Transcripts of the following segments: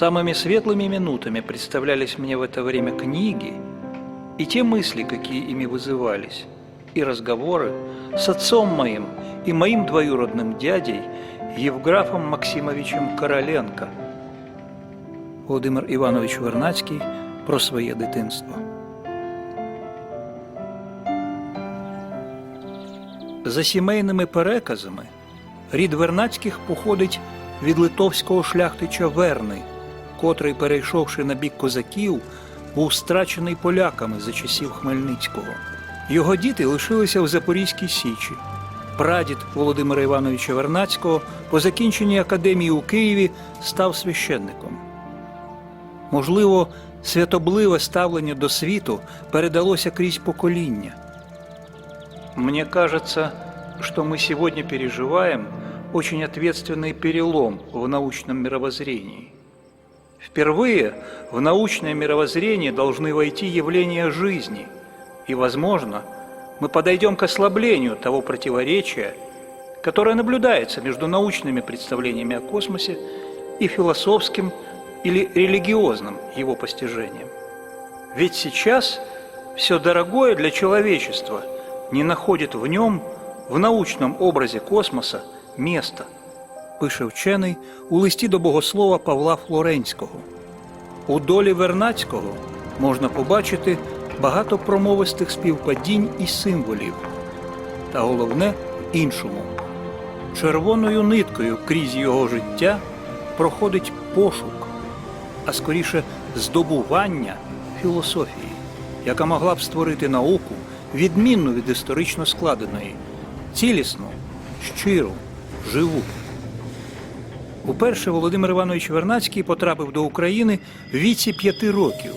Самыми светлыми минутами представлялись мне в это время книги и те мысли, какие ими вызывались, и разговоры с отцом моим и моим двоюродным дядей Евграфом Максимовичем Короленко. Володимир Іванович Вернацький про своє дитинство. За сімейними переказами, рід Вернацьких походить від литовського шляхтича Верни, Котрий, перейшовши на бік козаків, був страчений поляками за часів Хмельницького. Його діти лишилися в Запорізькій Січі. Прадід Володимира Івановича Вернацького по закінченні академії у Києві став священником. Можливо, святобливе ставлення до світу передалося крізь покоління. Мне кажется, что мы сегодня переживаем очень ответственный перелом в научном мировоззрении. Впервые в научное мировоззрение должны войти явления жизни, и, возможно, мы подойдем к ослаблению того противоречия, которое наблюдается между научными представлениями о космосе и философским или религиозным его постижением. Ведь сейчас все дорогое для человечества не находит в нем, в научном образе космоса, места, пише вчений у листі до богослова Павла Флоренського. У долі Вернацького можна побачити багато промовистих співпадінь і символів, та головне в іншому. Червоною ниткою крізь його життя проходить пошук, а скоріше здобування філософії, яка могла б створити науку, відмінну від історично складеної, цілісну, щиру, живу. Уперше Володимир Іванович Вернацький потрапив до України в віці п'яти років.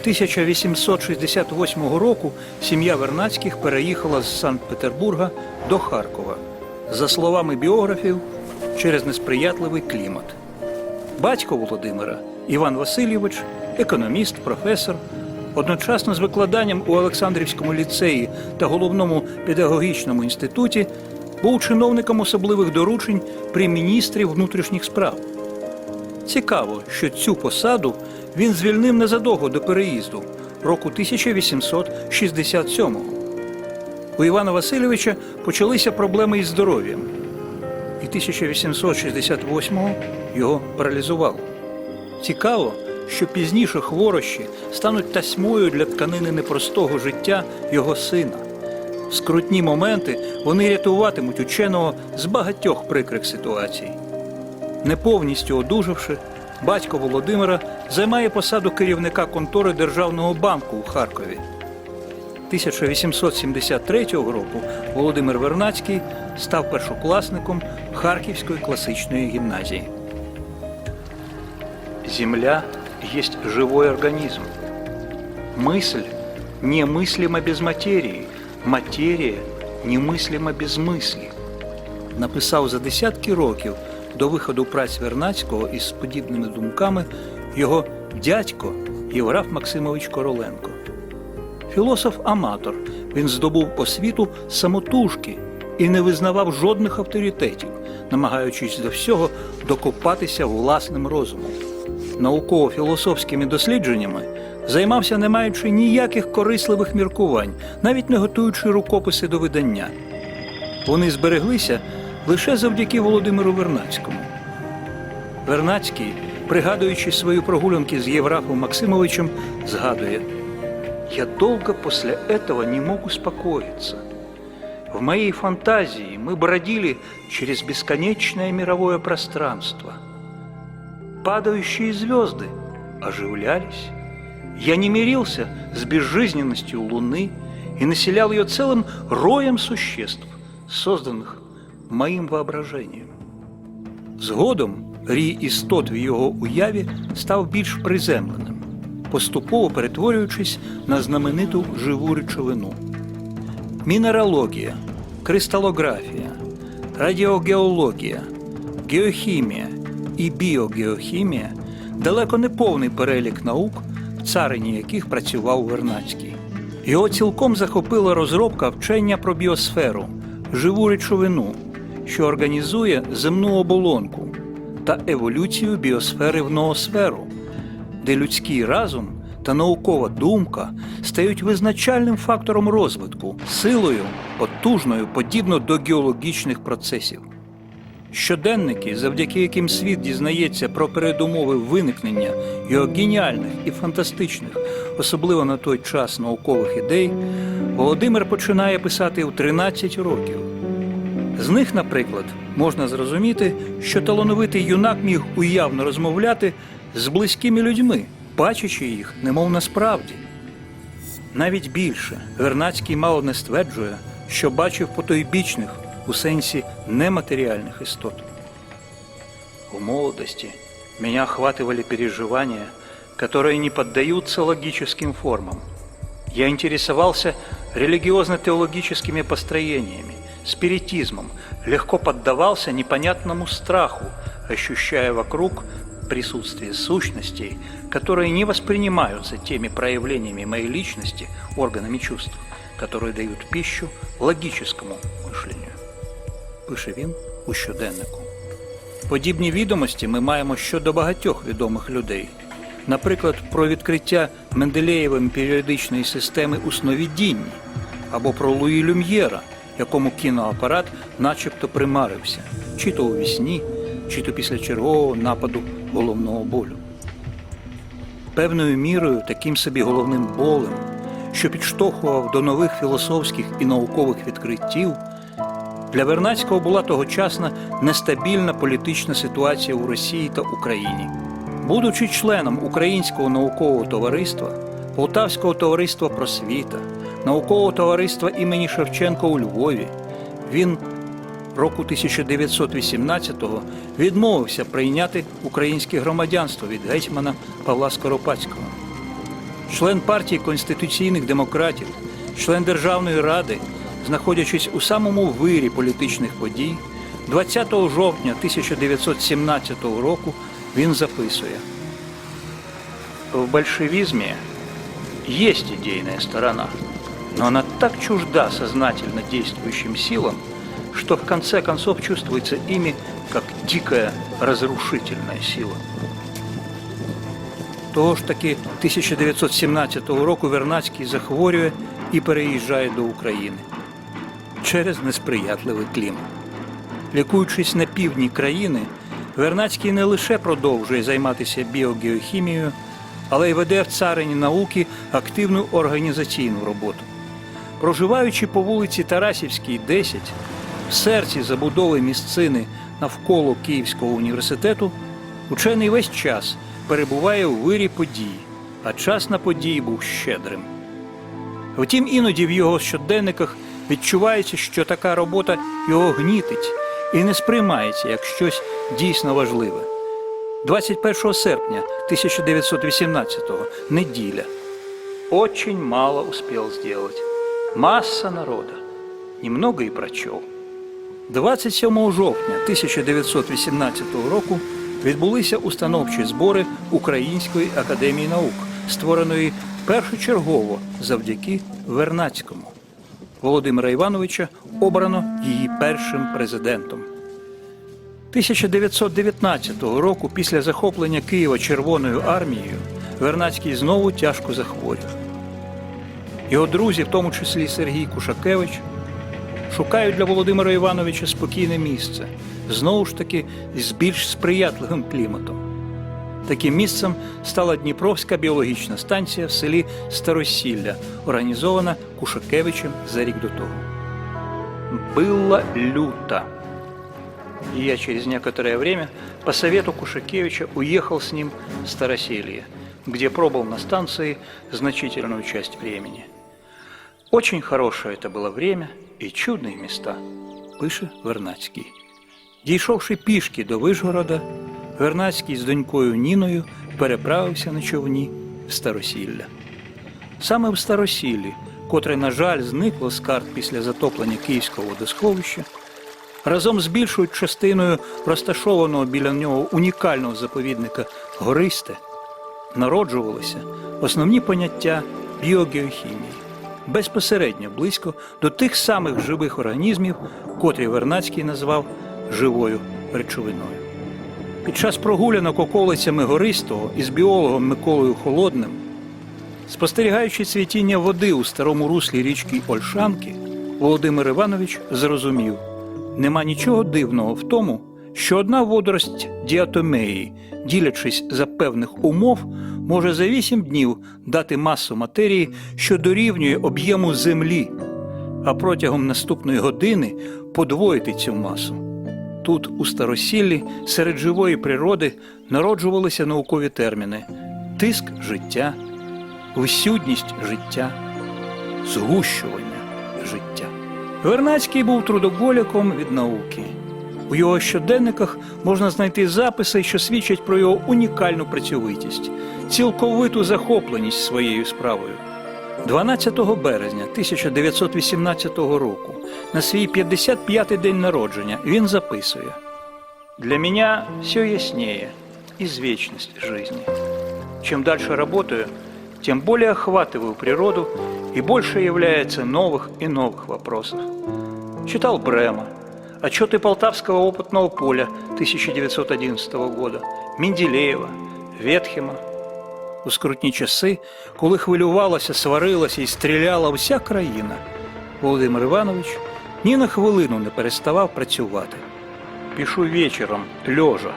1868 року сім'я Вернацьких переїхала з Санкт-Петербурга до Харкова, за словами біографів, через несприятливий клімат. Батько Володимира Іван Васильович, економіст, професор, одночасно з викладанням у Олександрівському ліцеї та головному педагогічному інституті, був чиновником особливих доручень при міністрі внутрішніх справ. Цікаво, що цю посаду він звільнив незадовго до переїзду року 1867-го. У Івана Васильовича почалися проблеми із здоров'ям, і 1868-го його паралізувало. Цікаво, що пізніше хворощі стануть тасьмою для тканини непростого життя його сина. В скрутні моменти вони рятуватимуть ученого з багатьох прикрих ситуацій. Не повністю одужавши, батько Володимира займає посаду керівника контори Державного банку у Харкові. 1873 року Володимир Вернацький став першокласником Харківської класичної гімназії. Земля есть живой организм. Мысль немыслима без материи, матерія немислима без мислі. Написав за десятки років до виходу праць Вернацького із подібними думками його дядько Євграф Максимович Короленко. Філософ-аматор, він здобув освіту самотужки і не визнавав жодних авторитетів, намагаючись до всього докопатися власним розумом. Науково-філософськими дослідженнями займався, не маючи ніяких корисливих міркувань, навіть не готуючи рукописи до видання. Вони збереглися лише завдяки Володимиру Вернацькому. Вернацький, пригадуючи свої прогулянки з Єврафом Максимовичем, згадує: Я долго после этого не мог успокоиться. В моей фантазии мы бродили через бесконечное мировое пространство. Падающие звезды оживлялись. Я не мирился с безжизненностью Луны и населял ее целым роем существ, созданных моїм воображенням. Згодом рій істот в його уяві став більш приземленим, поступово перетворюючись на знамениту живу речовину. Мінералогія, кристалографія, радіогеологія, геохімія і біогеохімія далеко не повний перелік наук, в царині яких працював Вернацький. Його цілком захопила розробка вчення про біосферу, живу речовину, що організує земну оболонку та еволюцію біосфери в ноосферу, де людський разум та наукова думка стають визначальним фактором розвитку, силою потужною, подібно до геологічних процесів. Щоденники, завдяки яким світ дізнається про передумови виникнення його геніальних і фантастичних, особливо на той час наукових ідей, Володимир починає писати у 13 років. З них, наприклад, можна зрозуміти, що талановитий юнак міг уявно розмовляти з близькими людьми, бачачи їх, немов насправді. Навіть більше Вернацький мало не стверджує, що бачив потойбічних у сенсі нематериальных истот. В молодости меня охватывали переживания, которые не поддаются логическим формам. Я интересовался религиозно-теологическими построениями, спиритизмом, легко поддавался непонятному страху, ощущая вокруг присутствие сущностей, которые не воспринимаются теми проявлениями моей личности органами чувств, которые дают пищу логическому мышлению. Пише він у щоденнику. Подібні відомості ми маємо щодо багатьох відомих людей. Наприклад, про відкриття Менделєєвим періодичної системи у сновидінні або про Луї Люм'єра, якому кіноапарат начебто примарився, чи то у вісні, чи то після чергового нападу головного болю. Певною мірою таким собі головним болем, що підштовхував до нових філософських і наукових відкриттів, для Вернацького була тогочасна нестабільна політична ситуація у Росії та Україні. Будучи членом Українського наукового товариства, Полтавського товариства просвіта, наукового товариства імені Шевченка у Львові, він року 1918-го відмовився прийняти українське громадянство від гетьмана Павла Скоропадського. Член партії конституційних демократів, член Державної ради, знаходячись у самому вирі політичних подій, 20 жовтня 1917 року він записує: В большевизме есть идейная сторона, но она так чужда сознательно действующим силам, что в конце концов чувствуется ими как дикая разрушительная сила. Того ж таки 1917 року Вернацький захворює і переїжджає до України Через несприятливий клімат. Лікуючись на півдні країни, Вернацький не лише продовжує займатися біогеохімією, але й веде в царині науки активну організаційну роботу. Проживаючи по вулиці Тарасівській, 10, в серці забудови місцини навколо Київського університету, учений весь час перебуває у вирі подій, а час на події був щедрим. Втім, іноді в його щоденниках відчувається, що така робота його гнітить і не сприймається як щось дійсно важливе. 21 серпня 1918-го, неділя. Очень мало успел сделать. Масса народа. Немного и прочел. 27 жовтня 1918 року відбулися установчі збори Української академії наук, створеної першочергово завдяки Вернацькому. Володимира Івановича обрано її першим президентом. 1919 року, після захоплення Києва Червоною армією, Вернацький знову тяжко захворів. Його друзі, в тому числі Сергій Кушакевич, шукають для Володимира Івановича спокійне місце, знову ж таки з більш сприятливим кліматом. Таким місцем стала Дніпровська біологічна станція в селі Старосілля, організована Кушакевичем за рік до того. Было люто. И я через некоторое время по совету Кушакевича уехал с ним в Староселье, где пробыл на станции значительную часть времени. Очень хорошее это было время и чудные места, пише Вернацький. Дійшовши пішки до Вишгорода, Вернацький з донькою Ніною переправився на човні в Старосілля. Саме в Старосіллі, котре, на жаль, зникло з карт після затоплення Київського водосховища, разом з більшою частиною розташованого біля нього унікального заповідника Гористе, народжувалися основні поняття біогеохімії, безпосередньо близько до тих самих живих організмів, котрі Вернацький назвав живою речовиною. Під час прогулянок околицями Гористого із біологом Миколою Холодним, спостерігаючи цвітіння води у старому руслі річки Ольшанки, Володимир Іванович зрозумів, нема нічого дивного в тому, що одна водорость діатомеї, ділячись за певних умов, може за вісім днів дати масу матерії, що дорівнює об'єму землі, а протягом наступної години подвоїти цю масу. Тут, у старосіллі, серед живої природи народжувалися наукові терміни: тиск життя, всюдність життя, згущування життя. Вернацький був трудоголіком від науки. У його щоденниках можна знайти записи, що свідчать про його унікальну працьовитість, цілковиту захопленість своєю справою. 12 березня 1918 року, на свій 55-й день народження, він записує: Для меня все яснее, извечность жизни. Чем дальше работаю, тем более охватываю природу и больше является новых и новых вопросов. Читал Брема, отчеты Полтавского опытного поля 1911 года, Менделеева, Ветхема. У скрутні часи, коли хвилювалася, сварилася і стріляла вся країна, Володимир Іванович ні на хвилину не переставав працювати. Пишу вечером, лежа.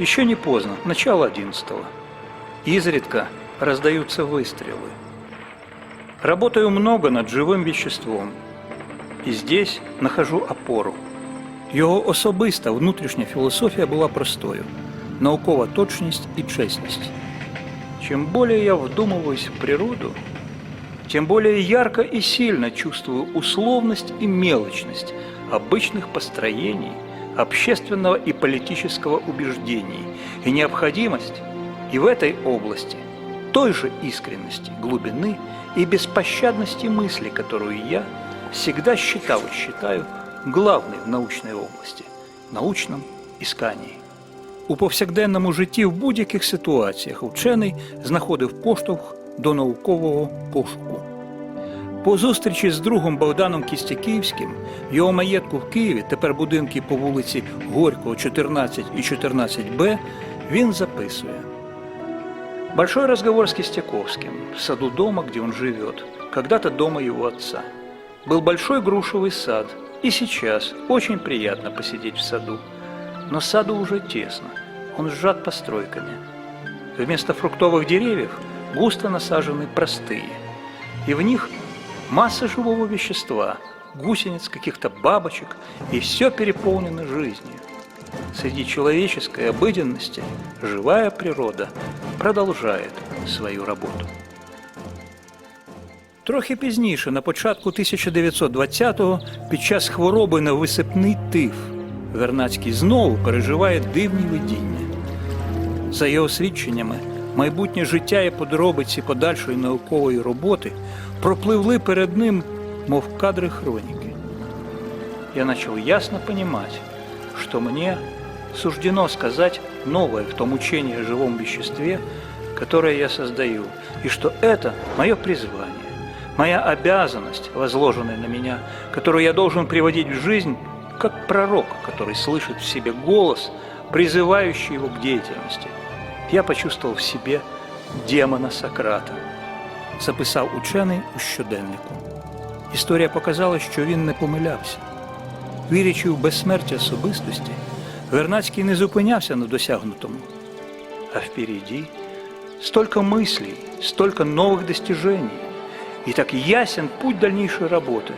Еще не поздно, начало одиннадцатого. Изредка раздаются выстрелы. Работаю много над живым веществом. І здесь нахожу опору. Його особиста внутрішня філософія була простою наукова точність і чесність. Чем более я вдумываюсь в природу, тем более ярко и сильно чувствую условность и мелочность обычных построений, общественного и политического убеждений и необходимость и в этой области той же искренности, глубины и беспощадности мысли, которую я всегда считал и считаю главной в научной области – научном искании. У повсякденному житті в будь-яких ситуаціях вчений знаходив поштовх до наукового пошуку. По зустрічі з другом Богданом Кістяківським, в його маєтку в Києві, тепер будинки по вулиці Горького, 14 и 14Б, він записує. Большой разговор с Кистяковским в саду дома, где он живет, когда-то дома его отца. Был большой грушевый сад, и сейчас очень приятно посидеть в саду. Но саду уже тесно, он сжат постройками. Вместо фруктовых деревьев густо насажены простые, и в них масса живого вещества, гусениц, каких-то бабочек, и все переполнено жизнью. Среди человеческой обыденности живая природа продолжает свою работу. Трохи пізніше, на початку 1920-го, під час хвороби на висипний тиф, Вернацький знову переживає дивні видіння. За його свідченнями, майбутнє життя і подробиці подальшої наукової роботи пропливли перед ним, мов кадри хроніки. Я начал ясно понимать, что мне суждено сказать новое в том учении о живом веществе, которое я создаю, и что это мое призвание, моя обязанность, возложенная на меня, которую я должен приводить в жизнь, как пророк, который слышит в себе голос, призывающий его к деятельности. Я почувствовал в себе демона Сократа, записав учений у щоденнику. Історія показала, що він не помилявся. Вірячи в безсмертя особистості, Вернацький не зупинявся на досягнутому. А впереди столько мыслей, столько новых достижений. И так ясен путь дальнейшей работы.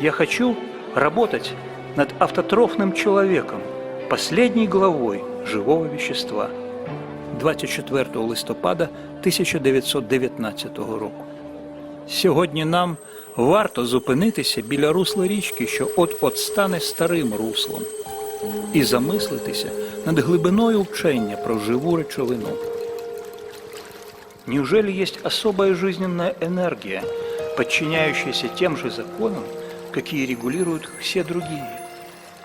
Я хочу работать над автотрофным человеком, последней главой живого вещества. 24 листопада 1919 року. Сьогодні нам варто зупинитися біля русла річки, що от-от стане старим руслом, і замислитися над глибиною вчення про живу речовину. Неужели есть особая жизненная энергия, подчиняющаяся тем же законам, какие регулируют все другие?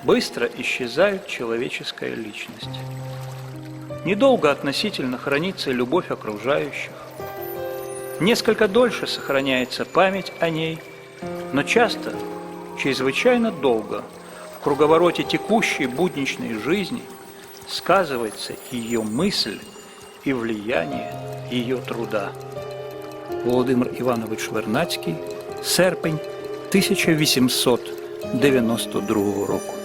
Быстро исчезает человеческая личность. Недолго относительно хранится любовь окружающих. Несколько дольше сохраняется память о ней, но часто, чрезвычайно долго, в круговороте текущей будничной жизни сказывается ее мысль и влияние ее труда. Володимир Іванович Вернацький, серпень 1892 року.